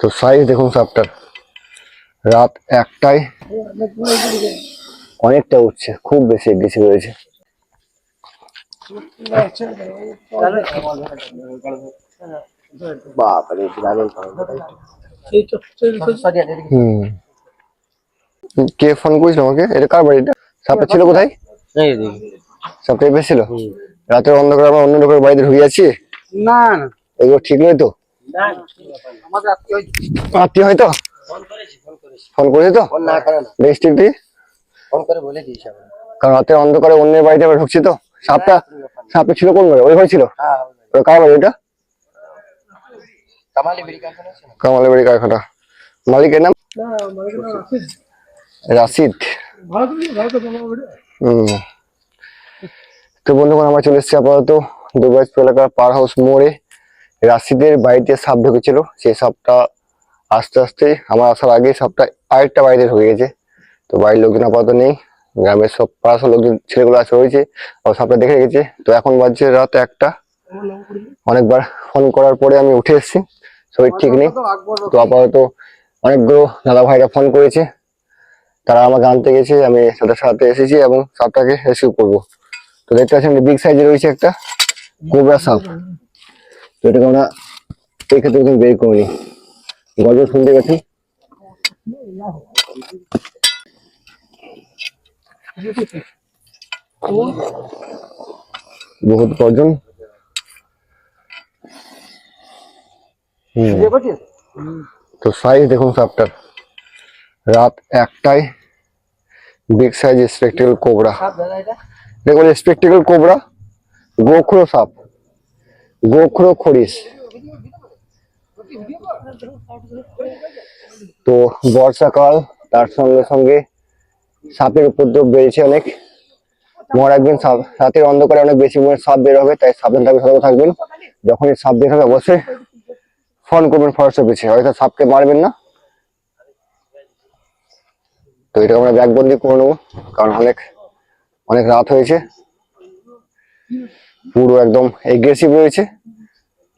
তো সাইজ দেখুন সাপটার রাত একটায় অনেকটা উঠছে খুব বেশি বেশি রয়েছে কে ফোন করেছিল আমাকে? এটা কার বাড়িটা? সাপটা ছিল কোথায়? সাপটা রাতের অন্ধকার আমরা অন্য লোকের বাড়িতে ঢুকে যাচ্ছি না। এগুলো ঠিক নয় তো? আত্মীয় হয়তো। ফোন করেছে তো ফোন না করে না। ডিস্ট্রিক্ট দিয়ে ফোন করে বলে দিয়েছি আমি কারণ রাতে অন্ধকারে অন্যের বাড়িতে আমরা ঢুকছি তো। সাপটা সাপটা ছিল কোন ঘরে? ওই ঘরে ছিল? হ্যাঁ কার বাড়ি কামালি কারখানা মালিকের নাম? রাশিদ। হম। তো বন্ধুগণ আমরা চলে এসেছি আপাতত দুবাইজপুর এলাকার পার হাউস মোড়ে। রাশিদের বাড়িতে সাপ ঢুকেছিল, সেই সাপটা আস্তে আস্তে আমার আসার আগে সাপটা আরেকটা বাড়িতে ঢুকে গেছে। তো বাড়ির লোকজন আপাতত নেই, গ্রামের সব পাড়ার লোকজন, ছেলেগুলো আছে রয়েছে আর সাপটা দেখে গেছে। তো এখন বাজছে রাত একটা। অনেকবার ফোন করার পরে আমি উঠে এসেছি শরীর ঠিক নেই। তো আপাতত অনেকগুলো দাদা ভাইরা ফোন করেছে, তারা আমাকে আনতে গেছে, আমি তাদের সাথে এসেছি এবং সাপটাকে রেসিভ করব। তো দেখতে পাচ্ছেন বিগ সাইজে রয়েছে একটা কোবরা সাপ। এটাকে আমরা এই ক্ষেত্রে কিন্তু বের করিনি। গল্প শুনতে গেছি বহুত গর্জন তো সাইজ দেখুন সাপটার রাত একটায় বিগ সাইজ স্পেকটেকল কোবরা দেখুন স্পেকটেকল কোবরা গোখরো সাপ। গোখরো খরিস। তো বর্ষাকাল, তার সঙ্গে সঙ্গে সাপের উপদ্রব বেড়েছে অনেক। মনে রাখবেন সাপ রাতের অন্ধকারে অনেক বেশি মনে সাপ বের হবে, তাই সাবধান থাকবেন, সতর্ক থাকবেন। যখনই সাপ বের হবে, অবশ্যই ফোন করবেন ফরেস্ট অফিসে হয়তো সাপকে মারবেন না। তো এটা আমরা ব্যাগবন্দি করে নেব, কারণ অনেক অনেক রাত হয়েছে। পুরো একদম এগ্রেসিভ রয়েছে।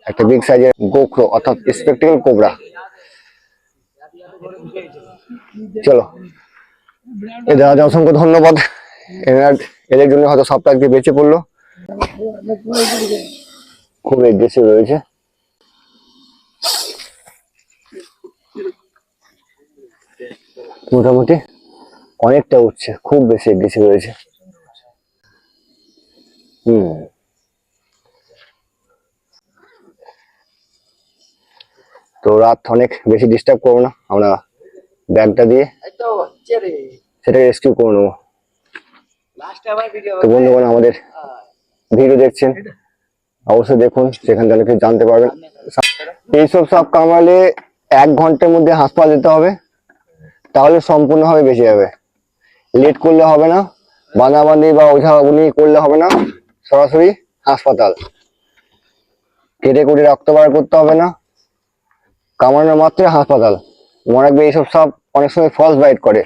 একটা বিগ সাইজের গোখরো অর্থাৎ স্পেকটিক্যাল কোবরা চলো। এদের আজ অসংখ্য ধন্যবাদ। এদের জন্য হয়তো সবটা আজকে বেঁচে পড়ল। খুব এগ্রেসিভ রয়েছে। মোটামুটি অনেকটা উঠছে, খুব বেশি এগ্রেসিভ রয়েছে। হুম। তো রাত অনেক বেশি ডিস্টার্ব করব না, আমরা ব্যাগটা দিয়ে সেটাকে রেস্কিউ করে নেব। তো বন্ধুগণ, আমাদের ভিডিও দেখছেন, অবশ্যই দেখুন, সেখান থেকে কিছু জানতে পারবেন। এইসব সব কামড়ালে এক ঘণ্টার মধ্যে হাসপাতাল যেতে হবে, তাহলে সম্পূর্ণভাবে বেঁচে যাবে। লেট করলে হবে না বাঁধাবাঁধি বা ওঝা উনি করলে হবে না, সরাসরি হাসপাতাল। কেটে কুটে রক্ত বার করতে হবে না কামড়ানোর মাত্র হাসপাতাল। মনে রাখবে এইসব সব অনেক সময় ফলস বাইট করে।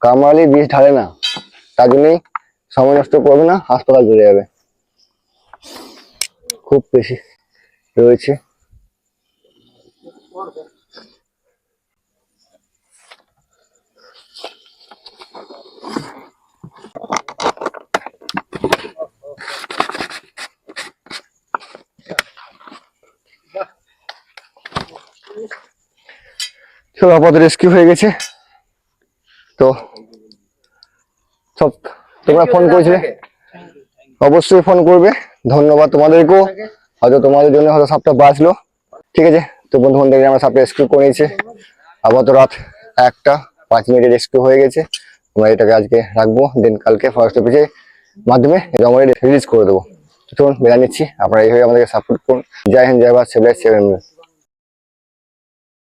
কামড়ালে বিষ ঢালে না। তার জন্যই সময় নষ্ট করবে না, হাসপাতাল চলে যাবে। খুব বেশি রয়েছে। সব আপাতত রেস্কিউ হয়ে গেছে। তো সব তোমরা ফোন করেছিলে? অবশ্যই ফোন করবে। ধন্যবাদ তোমাদেরকেও। হয়তো তোমাদের জন্য হয়তো সাপটা বাঁচলো। ঠিক আছে? তো বন্ধু বান্ধব আমরা সাপটা রেস্কিউ করে নিয়েছে। আপাতত রাত একটা পাঁচ মিনিটে রেস্কিউ হয়ে গেছে। আমরা এটাকে আজকে রাখব। দেন কালকে ফরেস্ট অফিসে মাধ্যমে জমা রিলিজ করে দেবো। তো চলুন বেড়া নিচ্ছি। আপনারা এইভাবে আমাদেরকে সাপোর্ট করুন। জয় হিন্দ জয় ভারত সেভেন